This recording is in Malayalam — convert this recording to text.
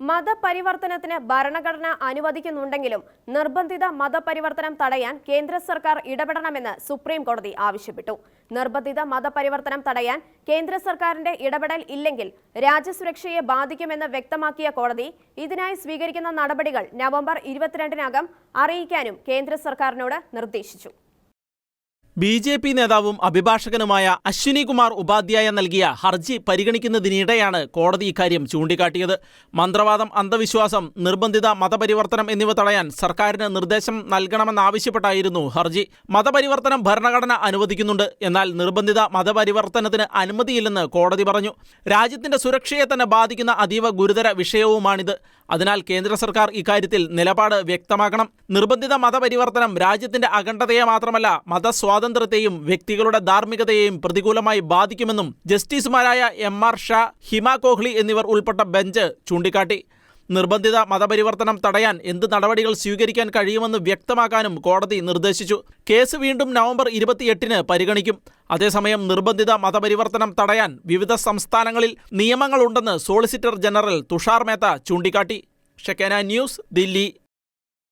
മതപരിവർത്തനത്തിന് ഭരണഘടന അനുവദിക്കുന്നുണ്ടെങ്കിലും നിർബന്ധിത മതപരിവർത്തനം തടയാൻ കേന്ദ്ര സർക്കാർ ഇടപെടണമെന്ന് സുപ്രീം കോടതി ആവശ്യപ്പെട്ടു. നിർബന്ധിത മതപരിവർത്തനം തടയാൻ കേന്ദ്ര സർക്കാരിന്റെ ഇടപെടൽ ഇല്ലെങ്കിൽ രാജ്യസുരക്ഷയെ ബാധിക്കുമെന്ന് വ്യക്തമാക്കിയ കോടതി ഇതിനായി സ്വീകരിക്കുന്ന നടപടികൾ നവംബർ ഇരുപത്തിരണ്ടിനകം അറിയിക്കാനും കേന്ദ്ര സർക്കാരിനോട് നിർദ്ദേശിച്ചു. ബി ജെ പി നേതാവും അഭിഭാഷകനുമായ അശ്വിനി കുമാർ ഉപാധ്യായ നൽകിയ ഹർജി പരിഗണിക്കുന്നതിനിടെയാണ് കോടതി ഇക്കാര്യം ചൂണ്ടിക്കാട്ടിയത്. മന്ത്രവാദം അന്ധവിശ്വാസം നിർബന്ധിത മതപരിവർത്തനം എന്നിവ തടയാൻ സർക്കാരിന് നിർദ്ദേശം നൽകണമെന്നാവശ്യപ്പെട്ടായിരുന്നു ഹർജി. മതപരിവർത്തനം ഭരണഘടന അനുവദിക്കുന്നുണ്ട്. എന്നാൽ നിർബന്ധിത മതപരിവർത്തനത്തിന് അനുമതിയില്ലെന്ന് കോടതി പറഞ്ഞു. രാജ്യത്തിന്റെ സുരക്ഷയെ തന്നെ ബാധിക്കുന്ന അതീവ ഗുരുതര വിഷയവുമാണിത്. അതിനാൽ കേന്ദ്ര സർക്കാർ ഇക്കാര്യത്തിൽ നിലപാട് വ്യക്തമാക്കണം. നിർബന്ധിത മതപരിവർത്തനം രാജ്യത്തിന്റെ അഖണ്ഡതയെ മാത്രമല്ല മതസ്വാതന്ത്ര്യത്തെയും വ്യക്തികളുടെ ധാർമ്മികതയെയും പ്രതികൂലമായി ബാധിക്കുമെന്നും ജസ്റ്റിസുമാരായ എം ആർ ഷാ ഹിമ കോഹ്ലി എന്നിവർ ഉൾപ്പെട്ട ബെഞ്ച് ചൂണ്ടിക്കാട്ടി. നിർബന്ധിത മതപരിവർത്തനം തടയാൻ എന്ത് നടപടികൾ സ്വീകരിക്കാൻ കഴിയുമെന്ന് വ്യക്തമാക്കാനും കോടതി നിർദ്ദേശിച്ചു. കേസ് വീണ്ടും നവംബർ ഇരുപത്തിയെട്ടിന് പരിഗണിക്കും. അതേസമയം നിർബന്ധിത മതപരിവർത്തനം തടയാൻ വിവിധ സംസ്ഥാനങ്ങളിൽ നിയമങ്ങളുണ്ടെന്ന് സോളിസിറ്റർ ജനറൽ തുഷാർ മേത്ത ചൂണ്ടിക്കാട്ടി. Shekinah news Delhi.